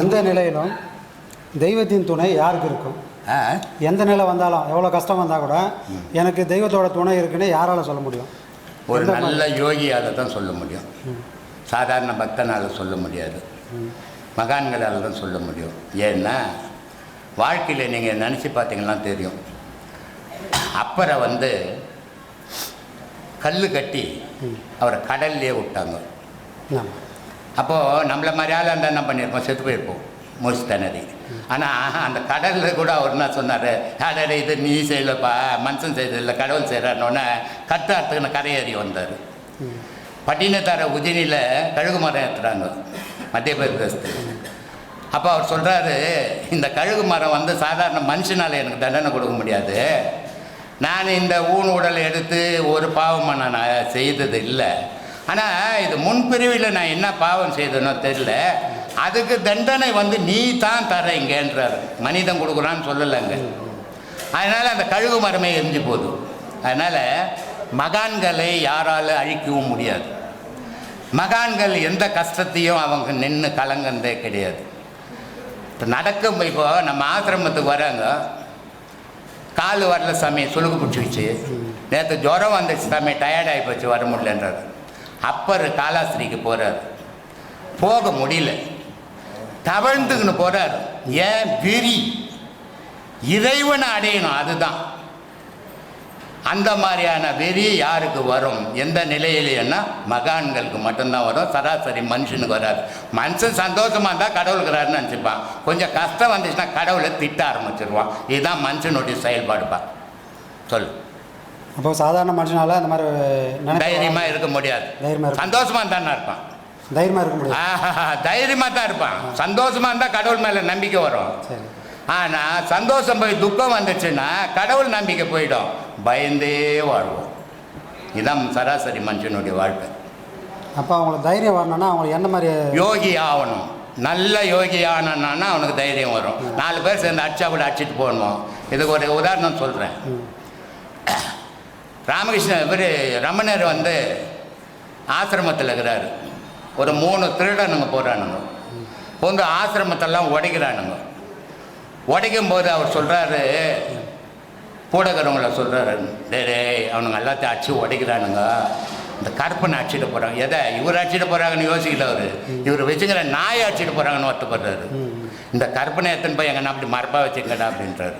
எந்த நிலையிலும் தெய்வத்தின் துணை யாருக்கு இருக்கும்? எந்த நிலை வந்தாலும் எவ்வளோ கஷ்டம் வந்தால் கூட எனக்கு தெய்வத்தோட துணை இருக்குன்னு யாரால சொல்ல முடியும்? ஒரு நல்ல யோகியால் தான் சொல்ல முடியும். சாதாரண பக்தனால் சொல்ல முடியாது. மகான்களால் தான் சொல்ல முடியும். ஏன்னா வாழ்க்கையில் நீங்கள் நினச்சி பார்த்தீங்கன்னா தெரியும். அப்பரை வந்து கல் கட்டி அவரை கடல்லே விட்டாங்க. அப்போது நம்மளை மாதிரி ஆள் இருந்தால் என்ன பண்ணியிருப்போம் செத்து போயிருப்போம். மூச்சு திணறி ஆனால் அந்த கடலில் கூட அவர் என்ன சொன்னார்? அடடே இது நீ செய்யலப்பா. மனுஷன் செய்ததில்லை கடவுள் செய்கிறாருன்னொன்னே கத்தாரத்துக்கு கரையேறி வந்தார். பட்டினத்தார உஜினியில் கழுகு மரம் ஏற்றுறாங்க மத்திய பிரதேசத்தில். அப்போ அவர் சொல்கிறாரு இந்த கழுகு மரம் வந்து சாதாரண மனுஷனால் எனக்கு தண்டனை கொடுக்க முடியாது. நான் இந்த ஊன் உடலை எடுத்து ஒரு பாவம் நான் செய்தது இல்லை ஆனால் இது முன்பிரிவில் நான் என்ன பாவம் செய்தனோ தெரியல. அதுக்கு தண்டனை வந்து நீ தான் தரீங்கன்றார் மனிதன் கொடுக்குறான்னு சொல்லலைங்க. அதனால் அந்த கழுகு மரமே எரிஞ்சு போதும் அதனால் மகான்களை யாரால் அழிக்கவும் முடியாது. மகான்கள் எந்த கஷ்டத்தையும் அவங்க நின்று கலங்கந்தே கிடையாது. இப்போ நடக்கும் இப்போ நம்ம ஆசிரமத்துக்கு வராங்க. கால் வரல சாமி சுழுகு பிடிச்சிக்கிச்சு நேற்று ஜுரம் வந்துச்சு சாமி டயர்டாகி போச்சு வர முடியலன்றார். அப்பர் காலாஸ்திரிக்கு போகிறார் போக முடியல. தவழ்ந்துக்கின்னு போகிறார் ஏன்? விரி இறைவனை அடையணும் அதுதான். அந்த மாதிரியான வெறி யாருக்கு வரும்? எந்த நிலையிலேன்னா மகான்களுக்கு மட்டும்தான் வரும். சராசரி மனுஷனுக்கு வராது. மனுஷன் சந்தோஷமாக இருந்தால் கடவுளுக்குறாருன்னு நினச்சிப்பான். கொஞ்சம் கஷ்டம் வந்துச்சுன்னா கடவுளை திட்ட ஆரம்பிச்சிருவான். இதுதான் மனுஷனுடைய செயல்பாடுப்பா. சொல் அப்போ சாதாரண மனுஷனால அந்த மாதிரி தைரியமாக இருக்க முடியாது. தைரியமா இருக்க சந்தோஷமாக தானே இருப்பான் தைரியமாக இருக்க முடியாது. தைரியமாக தான் இருப்பான். சந்தோஷமாக இருந்தால் கடவுள் மேலே நம்பிக்கை வரும். சரி. ஆனால் சந்தோஷம் போய் துக்கம் வந்துச்சுன்னா கடவுள் நம்பிக்கை போயிடும். பயந்தே வாழ்வோம். இதான் சராசரி மனுஷனுடைய வாழ்க்கை. அப்போ அவங்களுக்கு தைரியம் வரணும்னா அவங்களுக்கு என்ன மாதிரி யோகி ஆகணும். நல்ல யோகி ஆனான்னா அவனுக்கு தைரியம் வரும். நாலு பேர் சேர்ந்து அடிச்சா கூட அடிச்சிட்டு போகணும்? இதுக்கு ஒரு உதாரணம் சொல்கிறேன் ராமகிருஷ்ணன் இவர் ரமணர் வந்து ஆசிரமத்தில் இருக்கிறாரு. ஒரு மூணு திருடனுங்க போகிறானுங்க வந்து ஆசிரமத்தெல்லாம் உடைக்கிறானுங்க. உடைக்கும் போது அவர் சொல்கிறாரு கூடக்கிறவங்கள சொல்கிறாரு டே டேய் அவனுங்க எல்லாத்தையும் அடிச்சு உடைக்கிறானுங்க. இந்த கற்பனை அடிச்சிட்டு போகிறாங்க எதை? இவர் அடிச்சுட்டு போகிறாங்கன்னு யோசிக்கல அவர். இவர் வச்சுக்கிற நாயை அடிச்சிட்டு போகிறாங்கன்னு ஒத்துப்படுறாரு இந்த கற்பனை எத்தனை போய் எங்கன்னா அப்படி மரப்பாக வச்சுக்கடா அப்படின்றாரு.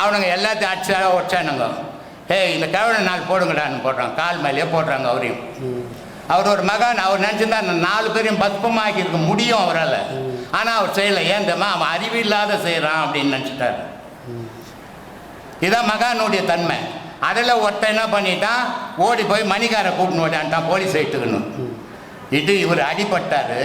அவனுங்க எல்லாத்தையும் அடிச்சா உடச்சானுங்க. ஏய் இந்த கவலை நாள் போடுங்கடான்னு போடுறாங்க கால் மேலேயே போடுறாங்க அவரையும். அவர் ஒரு மகான். அவர் நினச்சிருந்தா நாலு பேரையும் பத்பமாக்கி இருக்க முடியும் அவரால். ஆனால் அவர் செய்யலை. ஏன் தெரியுமா? அவன் அறிவில்லாத செய்கிறான் அப்படின்னு நினச்சிட்டாரு. இதான் மகானுடைய தன்மை. அதில் ஒருத்தன் என்ன பண்ணிட்டான்? ஓடி போய் மணிக்காரை கூட்டின்னு ஓடியான்ட்டான். போலீஸ் எடுத்துக்கணும் இது இவர் அடிபட்டார்.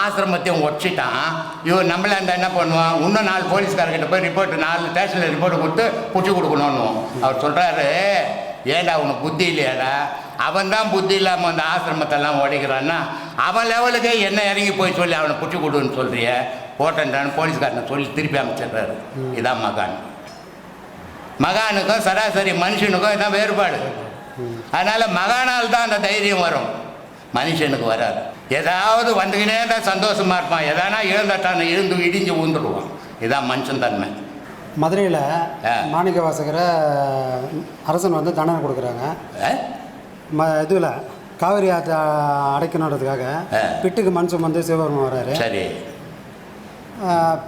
ஆசிரமத்தையும் ஒடிச்சிட்டான். இவர் நம்மள அந்த என்ன பண்ணுவான்? இன்னும் நாலு போலீஸ்காரர்கிட்ட போய் ரிப்போர்ட் நாலு ஸ்டேஷனில் ரிப்போர்ட் கொடுத்து பிடிச்சி கொடுக்கணும்னு அவர் சொல்கிறாரு ஏடா உனக்கு புத்தி இல்லையாடா? அவன் தான் புத்தி இல்லாமல் அந்த ஆசிரமத்தெல்லாம் உடைக்கிறான்னா அவன் லெவலுக்கே என்ன இறங்கி போய் சொல்லி அவனை பிடிச்சி கொடுன்னு சொல்கிறிய போட்டன்றான்னு போலீஸ்காரனை சொல்லி திருப்பி அமைச்சிடுறாரு. இதான் மகான். மகானுக்கும் சராசரி மனுஷனுக்கும் இதான் வேறுபாடு. அதனால் மகானால் தான் அந்த தைரியம் வரும். மனுஷனுக்கு வராது ஏதாவது வந்துக்கினே தான் சந்தோஷமா இருப்பான் எதானா இழந்தாட்டான இழுந்து இடிஞ்சு ஊந்துடுவான் இதான் மனுஷன் தன்மை மதுரையில். மாணிக்க வாசகரை அரசன் வந்து தண்டனை கொடுக்குறாங்க? ம இதில் காவிரி ஆற்றை அடைக்கணுன்றதுக்காக. பிட்டுக்கு மண் சுமந்து சிவபெருமான் வர்றாரு சரி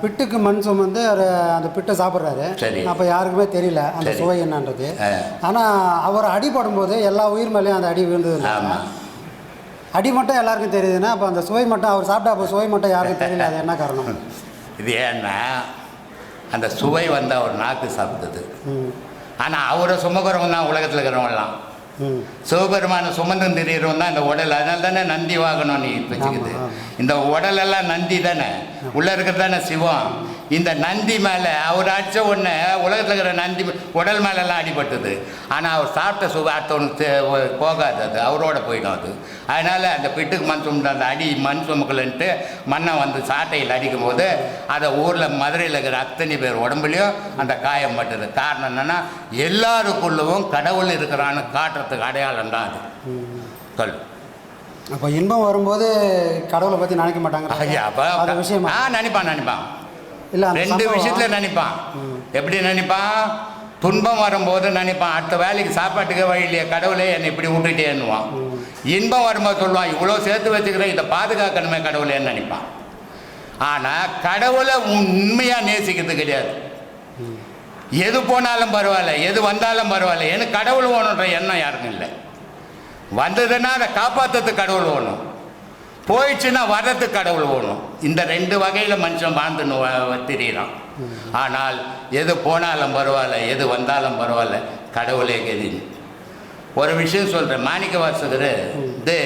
பிட்டுக்கு மண் சுமந்து அவர் அந்த பிட்டை சாப்பிட்றாரு. அப்போ யாருக்குமே தெரியல அந்த. சுவை என்னன்றது. ஆனால் அவர் அடிபடும் போது எல்லா உயிர் மேலேயும் அந்த அடி விழுந்தது அடி மட்டும் எல்லாருக்கும் தெரியுதுன்னா அப்போ அந்த சுவை மட்டும் அவர் சாப்பிட்டா அப்போ சுவை மட்டும் யாருக்கும் தெரியல அது என்ன காரணம்? இது ஏன்னா அந்த சுவை வந்து அவர் நாக்கு சாப்பிட்டது. ஆனால் அவரை சுமக்கிறவங்க தான் உலகத்தில் இருக்கிறவங்கலாம். ம். சிவபெருமான சுமந்தம் தெரிகிறவன் தான் இந்த உடல். அதனால தானே நந்தி வாகனம் நீ வச்சுக்குது. இந்த உடலெல்லாம் நந்தி தானே. உள்ளே இருக்கிறது தானே சிவம். இந்த நந்தி மேலே அவர் அடித்த உடனே உலகத்தில் இருக்கிற நந்தி உடல் மேலெல்லாம் அடிபட்டது. ஆனால் அவர் சாப்பிட்ட தே- போகாது அது. அவரோட போயிடும் அது. அதனால் அந்த பிட்டுக்கு மண் சுமந்த அந்த அடி மண் சுமக்கலன்ட்டு மண்ணை வந்து சாட்டையில் அடிக்கும்போது அதை ஊரில் மதுரையில் இருக்கிற அத்தனை பேர் உடம்புலையும் அந்த காயம் பட்டது. காரணம் என்னென்னா எல்லாருக்குள்ளவும் கடவுள் இருக்கிறான்னு காட்டுறதுக்கு அடையாளம் தான் அது. சொல் அப்போ இன்பம் வரும்போது கடவுளை பற்றி நினைக்க மாட்டாங்க. ஐயா அப்போ விஷயமா? ஆ நினைப்பான் நினைப்பான். இல்லை ரெண்டு விஷயத்துல நினைப்பான் எப்படி நினைப்பான் துன்பம் வரும்போது நினைப்பான் அடுத்த வேலைக்கு சாப்பாட்டுக்கு வழி இல்லையா கடவுளே என்னை இப்படி விட்டுட்டேன்னுவான் இன்பம் வரும்போது சொல்லுவான் இவ்வளோ சேர்த்து வச்சுக்கிறேன் இதை பாதுகாக்கணுமே கடவுளேன்னு நினைப்பான் ஆனால் கடவுளை உண்மையாக நேசிக்கிறது கிடையாது. எது போனாலும் பரவாயில்ல எது வந்தாலும் பரவாயில்ல. எனக்கு கடவுள் வேணுன்ற எண்ணம் யாருக்கும் இல்லை. வந்ததுன்னா அதை காப்பாற்றுறதுக்கு கடவுள் வேணும். போயிடுச்சுன்னா வர்றதுக்கு கடவுள் வேணும் இந்த ரெண்டு வகையில் மனுஷன் வாழ்ந்துன்னு வ- திரியிறான். ஆனால் எது போனாலும் பரவாயில்ல எது வந்தாலும் பரவாயில்ல கடவுளே கதி. ஒரு விஷயம் சொல்கிறேன் மாணிக்க வாசகர் இது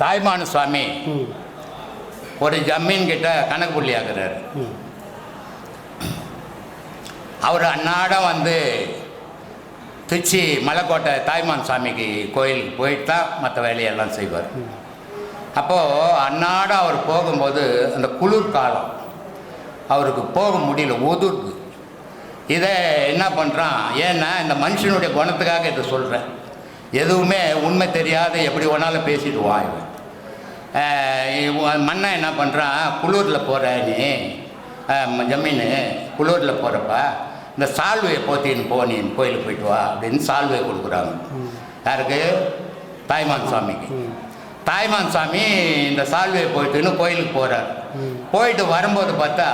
தாய்மானு சுவாமி ஒரு ஜமீன் கிட்ட கணக்கு புள்ளி ஆகுறாரு அவர் அன்னாடம் வந்து திருச்சி மலைக்கோட்டை தாய்மான் சாமிக்கு கோயிலுக்கு போயிட்டு தான் மற்ற வேலையெல்லாம் செய்வார். அப்போது அன்னாடம் அவர் போகும்போது அந்த குளிர் காலம் அவருக்கு போக முடியல ஒதுருது இதை என்ன பண்ணுறான் ஏன்னா இந்த மனுஷனுடைய குணத்துக்காக இதை சொல்கிறேன் எதுவுமே உண்மை தெரியாத எப்படி வேணாலும் பேசிடுவான் இவன். மன்னன் என்ன பண்ணுறான் குளூரில் போகிற நீ ஜமீன் குளூரில் போகிறப்ப இந்த சால்வையை போத்தின்னு போ நீ கோயிலுக்கு போயிட்டு வா அப்படின்னு சால்வையை கொடுக்குறாங்க. யாருக்கு? தாய்மான் சுவாமிக்கு தாய்மான் சாமி இந்த சால்வையை போயிட்டுன்னு கோயிலுக்கு போகிறார் போயிட்டு வரும்போது பார்த்தா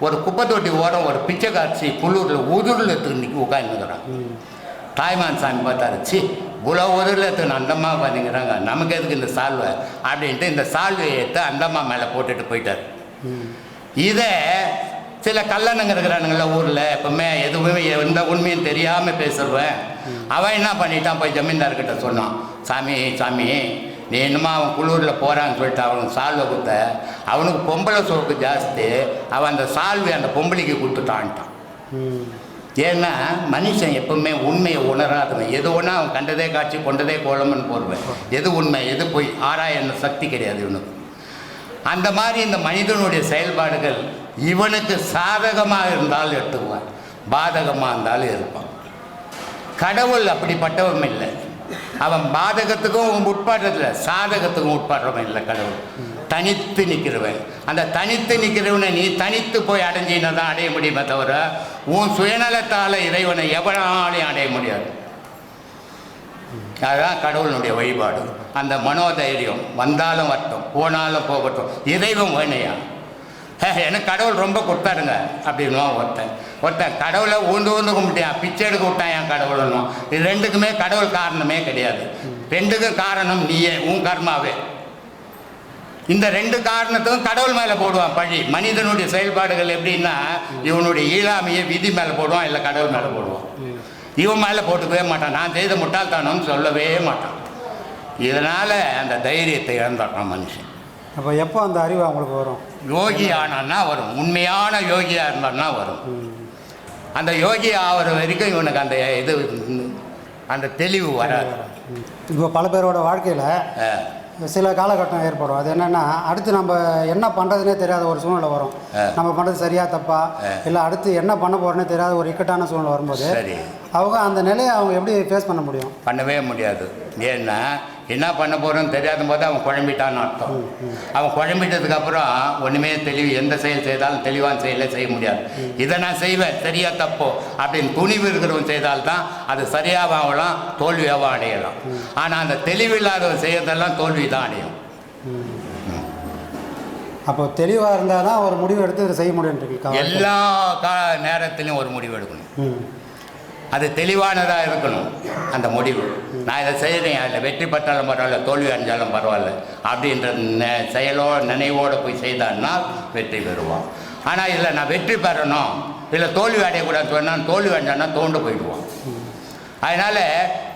ஒரு குப்பை தொட்டி ஓரம் ஒரு பிச்சை காட்சி குளூரில் உதுரில் திருநி உட்காந்துக்கிறான் தாய்மான் சாமி பார்த்தாரு சி இவ்வளோ உதரில் அந்தம்மா பண்ணிக்கிறாங்க நமக்கு எதுக்கு இந்த சால்வை? அப்படின்ட்டு இந்த சால்வையை எடுத்து அந்தம்மா மேலே போட்டுட்டு போயிட்டார். இதை சில கல்லனுங்க இருக்கிறானுங்கள ஊரில். எப்பவுமே எதுவுமே எந்த உண்மையும் தெரியாமல் பேசுவேன் அவன் என்ன பண்ணிட்டான்? போய் ஜமீன்தார்கிட்ட சொன்னான். சாமி சாமி நீ என்னமோ அவன் குளூரில் போகிறான்னு சொல்லிட்டு அவனுக்கு சால்வை கொடுத்த. அவனுக்கு பொம்பளை சோக்கு ஜாஸ்தி. அவன் அந்த சால்வை அந்த பொம்பளைக்கு கொடுத்துட்டான்ட்டான். ஏன்னா மனுஷன் எப்பவுமே உண்மையை உணராதவன். எது ஒன்றா அவன் கண்டதே காட்சி கொண்டதே கோலம்னு போடுவேன். எது உண்மை எது பொய் ஆராயணும் சக்தி கிடையாது இவனுக்கு. அந்த மாதிரி இந்த மனிதனுடைய செயல்பாடுகள் இவனுக்கு சாதகமாக இருந்தாலும் எடுத்துக்குவான் பாதகமாக இருந்தாலும் இருப்பான். கடவுள் அப்படிப்பட்டவன் இல்லை. அவன் பாதகத்துக்கும் உட்படுறதில்ல சாதகத்துக்கும் உட்பாடுறவன் இல்லை கடவுள். தனித்து நிற்கிறவன் அந்த தனித்து நிற்கிறவனை நீ தனித்து போய் அடைஞ்சினா தான் அடைய முடியுமே தவிர உன் சுயநலத்தால் இறைவனை எவனாலையும் அடைய முடியாது. அதுதான் கடவுளுடைய வழிபாடு. அந்த மனோதைரியம் வந்தாலும் வரட்டும் போனாலும் போகட்டும் இறைவன் வேணையா? எனக்கு கடவுள் ரொம்ப கொடுத்தாருங்க அப்படின்னுவான் ஒருத்தன் ஒருத்தன் கடவுளை ஊந்து ஊந்து கும்பிட்டியான் பிச்சை எடுக்க விட்டான் என் கடவுள்னும் இது ரெண்டுக்குமே கடவுள் காரணமே கிடையாது. ரெண்டுக்கும் காரணம் நீயே உன் கர்மாவே. இந்த ரெண்டு காரணத்துக்கும் கடவுள் மேலே போடுவான் பழி. மனிதனுடைய செயல்பாடுகள் எப்படின்னா இவனுடைய இயலாமையை விதி மேலே போடுவான் இல்லை கடவுள் மேலே போடுவான். இவன் மேலே போட்டுக்கவே மாட்டான். நான் செய்த முட்டாள்தனம்னு சொல்லவே மாட்டான். இதனால் அந்த தைரியத்தை இழந்துடுறான் மனுஷன். அப்போ எப்போ அந்த அறிவு அவங்களுக்கு வரும்? யோகி ஆனான்னா வரும். உண்மையான யோகியாக இருந்தான்னா வரும். அந்த யோகி ஆகிற வரைக்கும் இவனுக்கு அந்த இது அந்த தெளிவு வராது. இப்போ பல பேரோட வாழ்க்கையில் சில காலகட்டம் ஏற்படும். அது என்னென்னா அடுத்து நம்ம என்ன பண்ணுறதுனே தெரியாத ஒரு சூழ்நிலை வரும். நம்ம பண்ணுறது சரியா தப்பா? இல்லை அடுத்து என்ன பண்ண போகிறோன்னே தெரியாத ஒரு இக்கட்டான சூழ்நிலை வரும்போது சரி. அவங்க அந்த நிலையை அவங்க எப்படி ஃபேஸ் பண்ண முடியும்? பண்ணவே முடியாது. ஏன்னா என்ன பண்ண போகிறோன்னு தெரியாத போது அவன் குழம்பிட்டான்னு அர்த்தம். அவன் குழம்பிட்டதுக்கு அப்புறம் ஒன்றுமே தெளிவு எந்த செயல் செய்தாலும் தெளிவான செயலை செய்ய முடியாது. இதை நான் செய்வேன் சரியா தப்போ அப்படின்னு துணிவு இருக்கிறவன் செய்தால்தான் அது சரியாகவும் ஆகலாம் தோல்வியாகவும் அடையலாம். ஆனால் அந்த தெளிவு இல்லாதவன் செய்யறதெல்லாம் தோல்வி தான் அடையும் அப்போ தெளிவாக இருந்தால் தான் ஒரு முடிவு எடுத்து இதை செய்ய முடியும்ன்றீங்க எல்லா கா நேரத்திலையும் ஒரு முடிவு எடுக்கணும். அது தெளிவானதாக இருக்கணும். அந்த முடிவு. நான் இதை செய்கிறேன் அதில் வெற்றி பெற்றாலும் பரவாயில்ல தோல்வி அடைஞ்சாலும் பரவாயில்ல. அப்படின்ற நெ- செயலோ நினைவோடு போய் செய்தான்னா வெற்றி பெறுவான். ஆனால் இதில் நான் வெற்றி பெறணும். இல்லை தோல்வி அடையக்கூடாது சொன்னால் தோல்வி அடைஞ்சான்னா தோண்டு போயிடுவான். அதனால்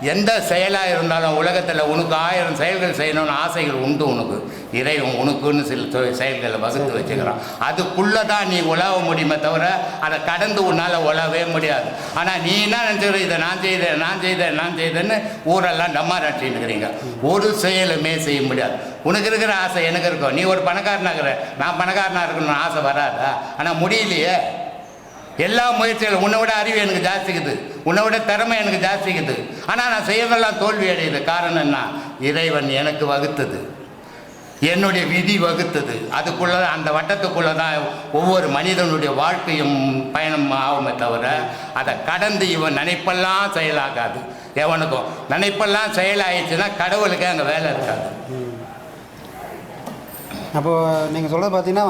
எந்த செயலாக இருந்தாலும் உலகத்தில் உனக்கு ஆயிரம் செயல்கள் செய்யணும்னு ஆசைகள் உண்டு உனக்கு. இறைவன் உனக்குன்னு சில தொ- செயல்களை வகுத்து வச்சுக்கிறான். அதுக்குள்ளே தான் நீ உழவ முடியுமே தவிர அதை கடந்து உன்னால் உழவே முடியாது. ஆனால் நீ என்ன நினச்சிக்கிற? இதை நான் செய்தேன் நான் செய்தேன் நான் செய்தேன்னு ஊரெல்லாம் டம்மா நடிச்சுன்னுக்கிறீங்க ஒரு செயலுமே செய்ய முடியாது. உனக்கு இருக்கிற ஆசை எனக்கு இருக்கும் நீ ஒரு பணக்காரனாகிற நான் பணக்காரனாக இருக்கணும்னு ஆசை வராதா? ஆனால் முடியலையே. எல்லா முயற்சிகளும் உன்னை விட அறிவு எனக்கு ஜாஸ்திக்குது. உன்னை விட திறமை எனக்கு ஜாஸ்திக்குது. ஆனால் நான் செய்யறதெல்லாம் தோல்வி அடையுது காரணம் என்ன? இறைவன் எனக்கு வகுத்தது. என்னுடைய விதி வகுத்தது. அதுக்குள்ள அந்த வட்டத்துக்குள்ளே தான் ஒவ்வொரு மனிதனுடைய வாழ்க்கையும் பயணம் ஆகுமே தவிர அதை கடந்து இவன் நினைப்பெல்லாம் செயலாகாது. எவனுக்கும்? நினைப்பெல்லாம் செயலாயிடுச்சுன்னா கடவுளுக்கு அங்கே வேலை இருக்காது. அப்போது நீங்கள் சொல்கிறது பார்த்தீங்கன்னா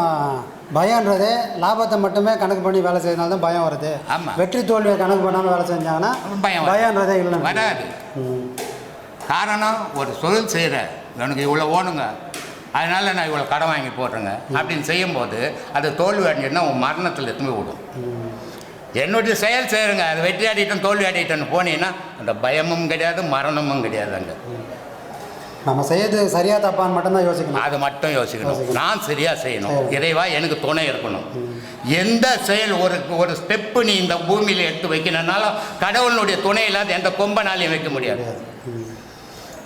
பயம்ன்றதே லாபத்தை மட்டுமே கணக்கு பண்ணி வேலை செய்யறதுனால தான் பயம் வருது. ஆமா. வெற்றி தோல்வியை கணக்கு பண்ணாமல் வேலை செஞ்சாங்கன்னா பயம் வராது. பயம்ன்றதே இல்லை வராது. காரணம் ஒரு தொழில் செய்கிற எனக்கு இவ்வளோ ஓணுங்க. அதனால் நான் இவ்வளோ கடன் வாங்கி போடுறேங்க. அப்படின்னு செய்யும்போது அது தோல்வி அடைஞ்சுன்னா உன் மரணத்தில் எத்துமே விடும் என்னுடைய செயல் செய்கிறேங்க அது வெற்றி அடிட்டோம் தோல்வி அடிட்டோன்னு போனீங்கன்னா அந்த பயமும் கிடையாது மரணமும் கிடையாது அங்கே நம்ம செய்யறது சரியா தப்பான்னு மட்டும்தான் யோசிக்கணும். அதை மட்டும் யோசிக்கணும். நான் சரியாக செய்யணும். இறைவா எனக்கு துணை இருக்கணும். எந்த செயல் ஒரு ஒரு ஸ்டெப்பு நீ இந்த பூமியில் எடுத்து வைக்கணும்னாலும் கடவுளுடைய துணை இல்லாத எந்த கொம்பனாலையும் வைக்க முடியாது.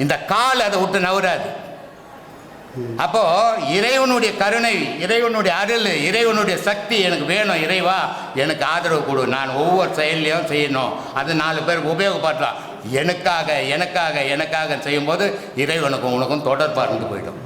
இந்த கால் அதை விட்டு நவராது அப்போ இறைவனுடைய கருணை இறைவனுடைய அருள் இறைவனுடைய சக்தி எனக்கு வேணும். இறைவா எனக்கு ஆதரவு கொடு. நான் ஒவ்வொரு செயல்லையும் செய்யணும். அது நாலு பேர் உபயோகப்படுறான் எனக்காக எனக்காக எனக்காக செய்யும்போது இறைவனுக்கும் உனக்கும் தொடர்பாக இருந்து போயிடும்.